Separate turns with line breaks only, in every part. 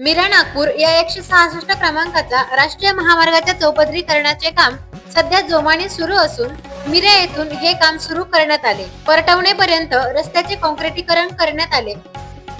मीरा नागपूर या एकशे सहासष्ट क्रमांकाचा राष्ट्रीय महामार्गाच्या चौपदरीकरणाचे काम सध्या जोमाने सुरू असून मिरा येथून हे काम सुरू करण्यात आले. परटवणेपर्यंत रस्त्याचे कॉन्क्रिटीकरण करण्यात आले.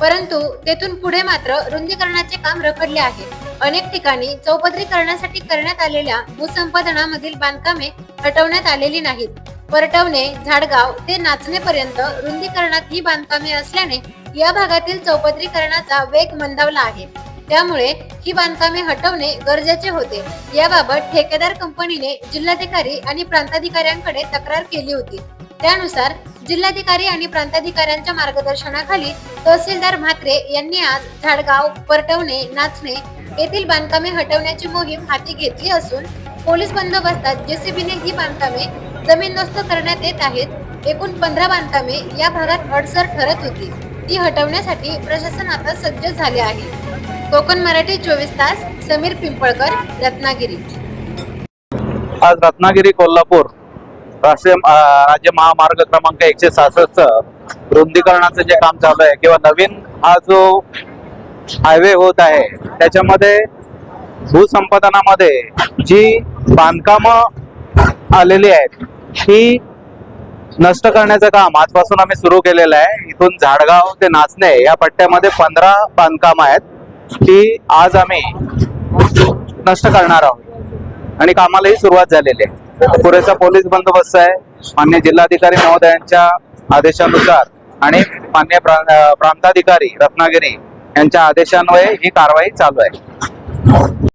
परंतु तेथून पुढे मात्र रुंदीकरणाचे काम रखडले आहे. अनेक ठिकाणी चौपदरीकरणासाठी करण्यात आलेल्या भूसंपादनामधील बांधकामे हटवण्यात आलेली नाहीत. परटवणे झाडगाव ते नाचणेपर्यंत रुंदीकरणात ही बांधकामे असल्याने या भागातील चौपदरीकरणाचा वेग मंदावला आहे. त्यामुळे ही बांधकामे हटवणे गरजेचे होते. याबाबत ठेकेदार कंपनीने जिल्हाधिकारी आणि प्रांताधिकाऱ्यांकडे तक्रार केली होती. त्यानुसार जिल्हाधिकारी आणि प्रांताधिकाऱ्यांच्या मार्गदर्शनाखाली तहसीलदार म्हात्रे यांनी आज झाडगाव परटवणे नाचणे येथील बांधकामे हटवण्याची मोहीम हाती घेतली असून पोलीस बंदोबस्तात जेसीबीने ही बांधकामे जमीनदोस्त करण्यात येत आहेत. एकूण पंधरा बांधकामे या भागात अडसर ठरत होती. ती हटवण्यासाठी प्रशासन आता सज्ज झाले आहे. कोकण मराठी चोवीस तास समीर पिंपळकर रत्नागिरी.
आज रत्नागिरी कोल्हापूर राष्ट्रीय राज्य महामार्ग क्रमांक एकशे सहासष्ट रुंदीकरणाचं जे काम चालू आहे किंवा नवीन हा जो हायवे होत आहे त्याच्यामध्ये भूसंपादनामध्ये जी बांधकामं आलेली आहेत ही नष्ट करण्याचं काम आजपासून आम्ही सुरू केलेलं आहे. इथून झाडगाव ते नाचणे या पट्ट्यामध्ये पंधरा बांधकाम आहेत ती आज आम्ही नष्ट करणार आहोत. आणि कामालाही सुरुवात झालेली आहे. पुरेसा पोलीस बंदोबस्त आहे. मान्य जिल्हाधिकारी महोदयांच्या आदेशानुसार आणि मान्य प्रांताधिकारी रत्नागिरी यांच्या आदेशान्वये ही कारवाई चालू आहे.